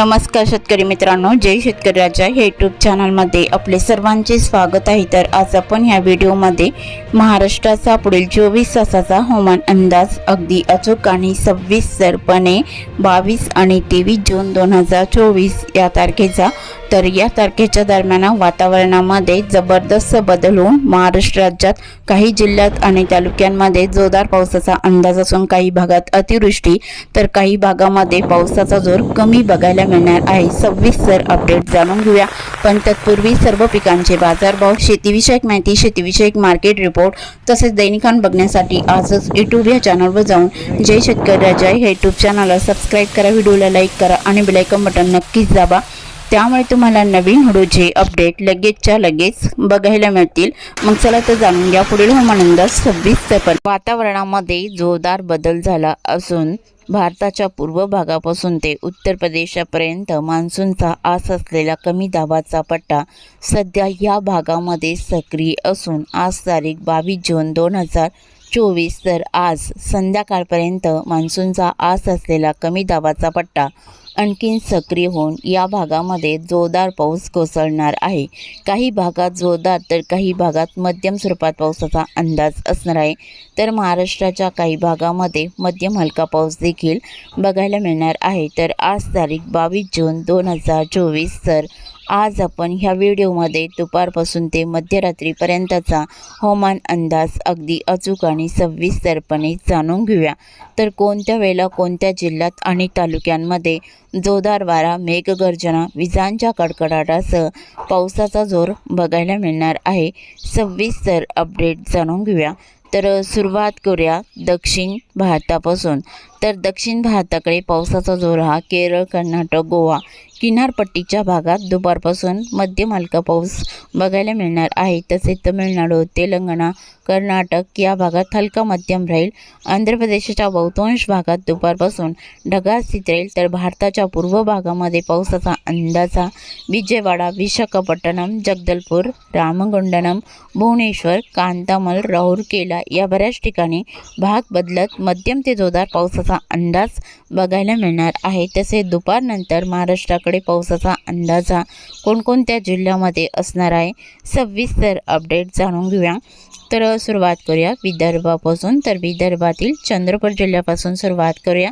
नमस्कार शेतकरी मित्रांनो जय शेतकरी राजा. हे यूट्यूब चॅनलमध्ये आपले सर्वांचे स्वागत आहे. तर आज आपण ह्या व्हिडिओमध्ये महाराष्ट्राचा पुढील चोवीस तासाचा हवामान अंदाज अगदी अचूक आणि सव्वीसरपणे बावीस आणि तेवीस जून दोन हजार चोवीस या तारखेचा. तर या तारखेच्या दरम्यान वातावरणामध्ये जबरदस्त बदल होऊन महाराष्ट्र राज्यात काही जिल्ह्यात आणि तालुक्यांमध्ये जोरदार पावसाचा अंदाज असून काही भागात अतिवृष्टी तर काही भागामध्ये पावसाचा जोर कमी बघायला मिळणार आहे. सविस्तर अपडेट जाणून घेऊया. पण तत्पूर्वी सर्व पिकांचे बाजारभाव शेतीविषयक माहिती शेतीविषयक मार्केट रिपोर्ट तसेच दैनिकान बघण्यासाठी आजच यूट्यूब या चॅनलवर जाऊन जय शेतकरी राजा हे यूट्यूब चॅनलला सबस्क्राईब करा व्हिडिओला लाईक करा आणि बेलायकन बटन नक्कीच दाबा. त्यामुळे तुम्हाला नवीन व्हिडिओचे अपडेट लगेचच्या लगेच बघायला मिळतील. मग चला तर जाणून घ्या पुढील हवामान सव्वीस पण वातावरणामध्ये जोरदार बदल झाला असून भारताच्या पूर्व भागापासून ते उत्तर प्रदेशापर्यंत मान्सूनचा आस असलेला कमी दाबाचा पट्टा सध्या या भागामध्ये सक्रिय असून आज तारीख बावीस जून दोन हजार चोवीस तर आज संध्याकाळपर्यंत मान्सूनचा आस असलेला कमी दाबाचा पट्टा आणखीन सक्रिय होऊन या भागामध्ये जोरदार पाऊस कोसळणार आहे. काही भागात जोरदार तर काही भागात मध्यम स्वरूपात पावसाचा अंदाज असणार आहे. तर महाराष्ट्राच्या काही भागामध्ये मध्यम हलका पाऊस देखील बघायला मिळणार आहे. तर आज तारीख बावीस जून दोन हजार चोवीस तर आज आपण ह्या व्हिडिओमध्ये दुपारपासून ते मध्यरात्रीपर्यंतचा हवामान अंदाज अगदी अचूक आणि सविस्तरपणे जाणून घेऊया. तर कोणत्या वेळेला कोणत्या जिल्ह्यात आणि तालुक्यांमध्ये जोरदार वारा मेघगर्जना विजांच्या कडकडाटासह पावसाचा जोर बघायला मिळणार आहे सविस्तर अपडेट जाणून घेऊया. तर सुरुवात करूया दक्षिण भारतापासून. तर दक्षिण भारताकडे पावसाचा जोर हा केरळ कर्नाटक गोवा किनारपट्टीच्या भागात दुपारपासून मध्यम हलका पाऊस बघायला मिळणार आहे. तसेच तमिळनाडू तेलंगणा कर्नाटक या भागात हलका मध्यम राहील. आंध्र प्रदेशाच्या बहुतांश भागात दुपारपासून ढगाळ स्थित राहील. तर भारताच्या पूर्व भागामध्ये पावसाचा अंदाजा विजयवाडा विशाखापट्टणम जगदलपूर रामगुंडनम भुवनेश्वर कांतामल राहुरकेला या बऱ्याच ठिकाणी भाग बदलत मध्यम ते जोरदार पावसाचा अंदाज बघायला मिळणार आहे. तसे दुपारनंतर महाराष्ट्राकडे पावसाचा अंदाज हा कोणकोणत्या जिल्ह्यामध्ये असणार आहे सविस्तर अपडेट जाणून घेऊया. तर सुरुवात करूया विदर्भापासून. तर विदर्भातील चंद्रपूर जिल्ह्यापासून सुरुवात करूया.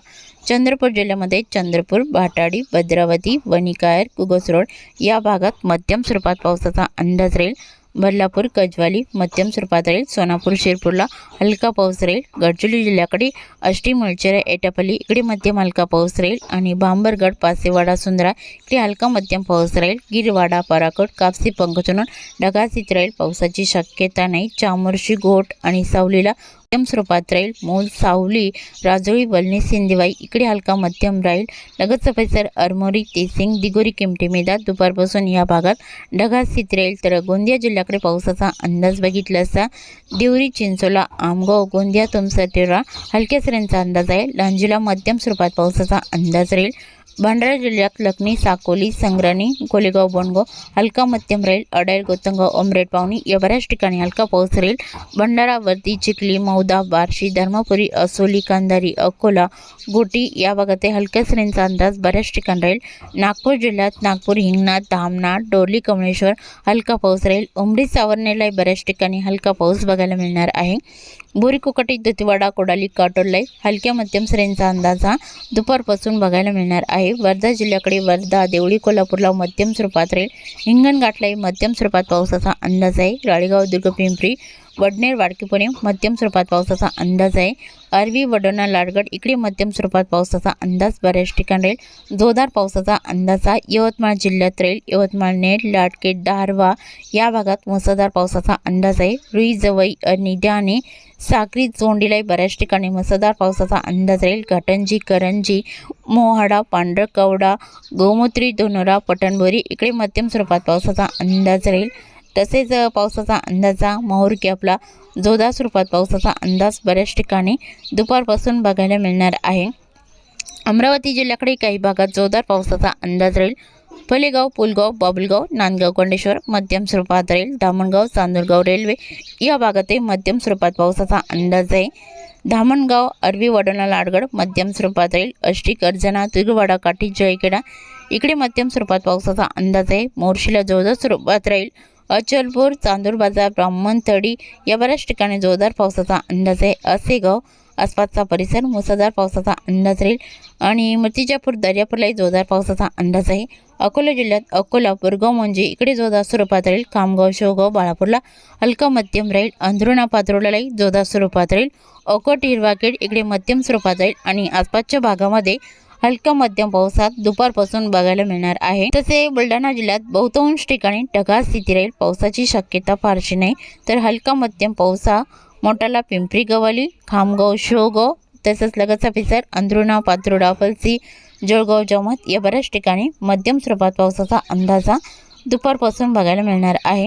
चंद्रपूर जिल्ह्यामध्ये चंद्रपूर भाटाडी भद्रावती वणिकायर कुगसरोड या भागात मध्यम स्वरूपात पावसाचा अंदाज राहील. बदलापूर गजवाली मध्यम स्वरूपात राहील सोनापूर शिरपूरला हलका पाऊस राहील. गडचिरोली जिल्ह्याकडे अष्टी मुळचेरा एटापल्ली इकडे मध्यम हलका पाऊस राहील आणि बांबरगड पासेवाडा सुंदरा इकडे हलका मध्यम पाऊस राहील. गिरवाडा पराकोट कापसी पंकचनून ढगासीत राहील. पावसाची शक्यता नाही. चामोर्शी घोट आणि सावलीला मध्यम स्वरूपात राहील. मूल सावली राजोळी वलणी सिंदेवाई इकडे हलका मध्यम राहील. लगतचा परिसर अरमोरी तेसिंग दिगोरी किमटी मेदात दुपारपासून या भागात ढगाळ स्थित राहील. तर गोंदिया जिल्ह्याकडे पावसाचा अंदाज बघितला असता देवरी चिंचोला आमगाव गोंदिया तुमसटेरा हलक्या सऱ्यांचा अंदाज आहे. लांजीला मध्यम स्वरूपात पावसाचा अंदाज राहील. भंडारा जिल्ह्यात लखनी साकोली संग्राणी कोलेगाव बोंडगाव हलका मध्यम राहील अडाईल गोतंगाव अमरेड पावणी या बऱ्याच ठिकाणी हलका पाऊस राहील भंडारावरती चिखली मौदा बार्शी धर्मपुरी असोली कांदारी अकोला गोटी या भागातील हलक्या सरींचा अंदाज बऱ्याच ठिकाणी राहील. नागपूर जिल्ह्यात नागपूर हिंगणा धामनाथ डोरली कमळेश्वर हलका पाऊस राहील. उमरी सावरणेलाही बऱ्याच ठिकाणी हलका पाऊस बघायला मिळणार आहे. बोरिकुकटी दुतिवाडा कोडाली काटोलाई हलक्या मध्यम सरींचा अंदाज हा दुपारपासून बघायला मिळणार आहे. वर्धा जिल्ह्याकडे वर्धा देवळी कोल्हापूरला मध्यम स्वरूपात राहील. हिंगणघाटलाही मध्यम स्वरूपात पावसाचा अंदाज आहे. राळेगाव दुर्ग पिंपरी वडनेर वाडकीपुणे मध्यम स्वरूपात पावसाचा अंदाज आहे. अरवी वडोणा लाडगड इकडे मध्यम स्वरूपात पावसाचा अंदाज बऱ्याच ठिकाणी राहील. जोरदार पावसाचा अंदाज हा यवतमाळ जिल्ह्यात राहील. यवतमाळ नेट लाडकेट दारवा या भागात मुसळधार पावसाचा अंदाज आहे. रुई जवई निड्याने साक्री चोंडीलाही बऱ्याच ठिकाणी मुसळधार पावसाचा अंदाज राहील. घटंजी करंजी मोहाडा पांढरकवडा गोमूत्री दोनोरा पटणबोरी इकडे मध्यम स्वरूपात पावसाचा अंदाज राहील. तसेच पावसाचा अंदाजा माहूर की आपला जोरदार स्वरूपात पावसाचा अंदाज बऱ्याच ठिकाणी दुपारपासून बघायला मिळणार आहे. अमरावती जिल्ह्याकडे काही भागात जोरदार पावसाचा अंदाज राहील. फलेगाव पुलगाव बाबुलगाव नांदगाव कोंडेश्वर मध्यम स्वरूपात राहील. धामणगाव चांदूरगाव रेल्वे या भागातही मध्यम स्वरूपात पावसाचा अंदाज आहे. धामणगाव अरबी वडोणा लाडगड मध्यम स्वरूपात राहील. अष्टी कर्जना तुगवाडा काठी जयखेडा इकडे मध्यम स्वरूपात पावसाचा अंदाज आहे. मोर्शीला जोरदार स्वरूपात राहील. अचलपूर चांदूर बाजार ब्राह्मणतडी या बऱ्याच ठिकाणी जोरदार पावसाचा अंदाज आहे. असे गाव आसपासचा परिसर मुसळधार पावसाचा अंदाज राहील आणि मूर्तिजापूर दर्यापूरलाही जोरदार पावसाचा अंदाज आहे. अकोला जिल्ह्यात अकोला बुरगाव म्हणजे इकडे जोरदार स्वरूपात राहील. खामगाव शेवगाव बाळापूरला हलका मध्यम राहील. अंधरुणा पात्रोलाही जोरदार स्वरूपात राहील. अकोट हिरवाखेड इकडे मध्यम स्वरूपात राहील आणि आसपासच्या भागामध्ये हलक्या मध्यम पावसात दुपारपासून बघायला मिळणार आहे. तसे बुलढाणा जिल्ह्यात बहुतांश ठिकाणी ढगाळ स्थिती राहील. पावसाची शक्यता फारशी नाही. तर हलका मध्यम पावसा मोठाला पिंपरी गवाली खामगाव शोगाव तसंच लगतचा पिसर अंधरुणा पात्रोडा पलसी जळगाव जमत या बऱ्याच ठिकाणी मध्यम स्वरूपात पावसाचा अंदाजा दुपारपासून बघायला मिळणार आहे.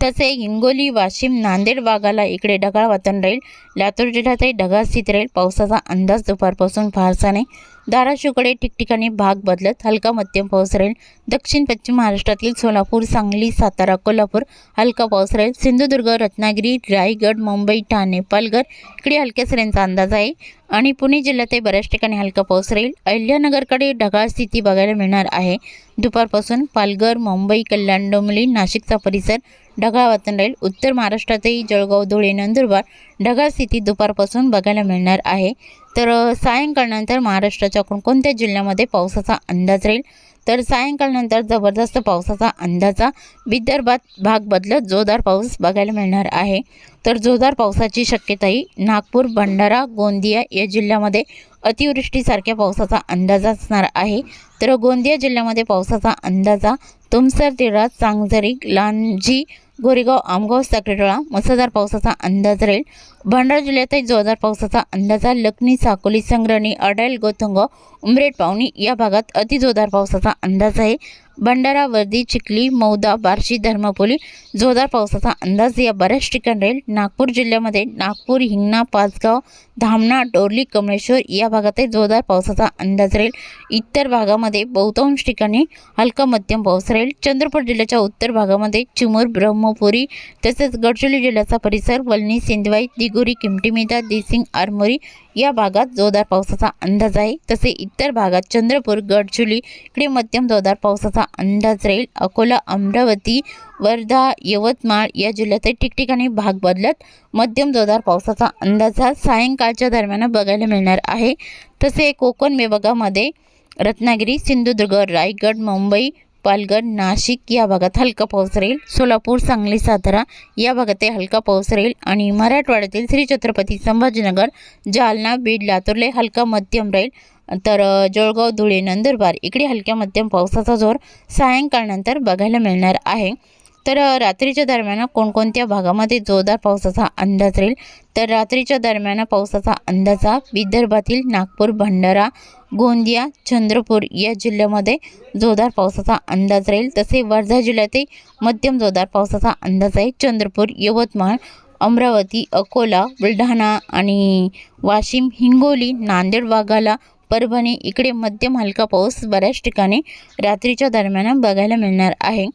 तसे हिंगोली वाशिम नांदेड भागाला इकडे ढगाळ वातावरण राहील लातूर जिल्ह्यातही ढगाळ स्थिती राहील पावसाचा अंदाज दुपारपासून फारसा नाही धाराशिवकडे ठिकठिकाणी भाग बदलत हलका मध्यम पाऊस राहील. दक्षिण पश्चिम महाराष्ट्रातील सोलापूर सांगली सातारा कोल्हापूर हलका पाऊस राहील. सिंधुदुर्ग रत्नागिरी रायगड मुंबई ठाणे पालघर इकडे हलक्या सऱ्यांचा अंदाज आहे. आणि पुणे जिल्ह्यातही बऱ्याच ठिकाणी हलका पाऊस राहील. अहिल्यानगरकडे ढगाळ स्थिती बघायला मिळणार आहे. दुपारपासून पालघर मुंबई कल्याण डोंबली नाशिकचा परिसर ढगाळ वातावरण राहील. उत्तर महाराष्ट्रातही जळगाव धुळे नंदुरबार ढगाळ स्थिती दुपारपासून बघायला मिळणार आहे. तर सायंकाळनंतर महाराष्ट्राच्या कोणकोणत्या जिल्ह्यामध्ये पावसाचा अंदाज राहील? तर सायंकाळनंतर जबरदस्त पावसाचा अंदाजा विदर्भात भाग बदलत जोरदार पाऊस बघायला मिळणार आहे. तर जोरदार पावसाची शक्यताही नागपूर भंडारा गोंदिया या जिल्ह्यामध्ये अतिवृष्टीसारख्या पावसाचा अंदाज असणार आहे. तर गोंदिया जिल्ह्यामध्ये पावसाचा अंदाजा तुमसर तिळा चांगझरी लांजी गोरेगाव आमगाव साक्रेटोळा मुसळधार पावसाचा अंदाज राहील. भंडारा जिल्ह्यातही जोरदार पावसाचा अंदाजा लखनी साकोली संग्रणी अडायल गोथंग उमरेड पावणी या भागात अतिजोरदार पावसाचा अंदाज आहे. भंडारा वर्दी चिखली मौदा बार्शी धर्मपुरी जोरदार पावसाचा अंदाज या बऱ्याच ठिकाणी राहील. नागपूर जिल्ह्यामध्ये नागपूर हिंगणा पाचगाव धामणा डोरली कमळेश्वर या भागातही जोरदार पावसाचा अंदाज राहील. इतर भागामध्ये बहुतांश ठिकाणी हलका मध्यम पाऊस राहील. चंद्रपूर जिल्ह्याच्या उत्तर भागामध्ये चिमूर ब्रह्मपुरी तसेच गडचिरोली जिल्ह्याचा परिसर वलनी सिंधवाई दिगोरी किमटीमेदा दिसिंग आरमोरी या भागात जोरदार पावसाचा अंदाज आहे. तसे इतर भागात चंद्रपूर गडचुली इकडे मध्यम जोरदार पावसाचा अंदाज राहील. अकोला अमरावती वर्धा यवतमाळ या जिल्ह्यातही ठिकठिकाणी भाग बदलत मध्यम जोरदार पावसाचा अंदाज हा सायंकाळच्या दरम्यान बघायला मिळणार आहे. तसे कोकण विभागामध्ये रत्नागिरी सिंधुदुर्ग रायगड मुंबई पालघर नाशिक या भागात हलका पाऊस राहील. सोलापूर सांगली सातारा या भागातही हलका पाऊस राहील. आणि मराठवाड्यातील श्री छत्रपती संभाजीनगर जालना बीड लातूरला हलका मध्यम राहील. तर जळगाव धुळे नंदुरबार इकडे हलक्या मध्यम पावसाचा जोर सायंकाळनंतर बघायला मिळणार आहे. तर रात्रीच्या दरम्यान कोणकोणत्या भागामध्ये जोरदार पावसाचा अंदाज राहील? तर रात्रीच्या दरम्यान पावसाचा अंदाज हा विदर्भातील नागपूर भंडारा गोंदिया चंद्रपूर या जिल्ह्यामध्ये जोरदार पावसाचा अंदाज राहील. तसे वर्धा जिल्ह्यातही मध्यम जोरदार पावसाचा अंदाज आहे. चंद्रपूर यवतमाळ अमरावती अकोला बुलढाणा आणि वाशिम हिंगोली नांदेड वाघाला परभणी इकडे मध्यम हलका पाऊस बऱ्याच ठिकाणी रात्रीच्या दरम्यान बघायला मिळणार आहे.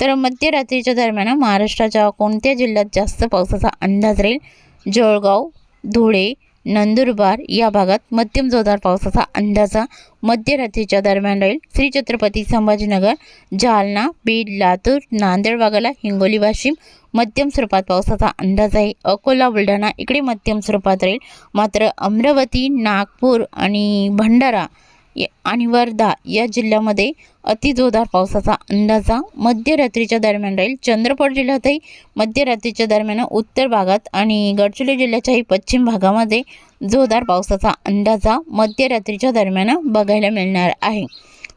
तर मध्यरात्रीच्या दरम्यान महाराष्ट्राच्या कोणत्या जिल्ह्यात जास्त पावसाचा अंदाज राहील? जळगाव धुळे नंदुरबार या भागात मध्यम जोरदार पावसाचा अंदाजा मध्यरात्रीच्या दरम्यान राहील. श्री छत्रपती संभाजीनगर जालना बीड लातूर नांदेड वाघाला हिंगोली वाशिम मध्यम स्वरूपात पावसाचा अंदाज आहे. अकोला बुलढाणा इकडे मध्यम स्वरूपात राहील. मात्र अमरावती नागपूर आणि भंडारा आणि वर्धा या जिल्ह्यामध्ये अतिजोरदार पावसाचा अंदाजा मध्यरात्रीच्या दरम्यान राहील. चंद्रपूर जिल्ह्यातही मध्यरात्रीच्या दरम्यान उत्तर भागात आणि गडचिरोली जिल्ह्याच्याही पश्चिम भागामध्ये जोरदार पावसाचा अंदाजा मध्यरात्रीच्या दरम्यान बघायला मिळणार आहे.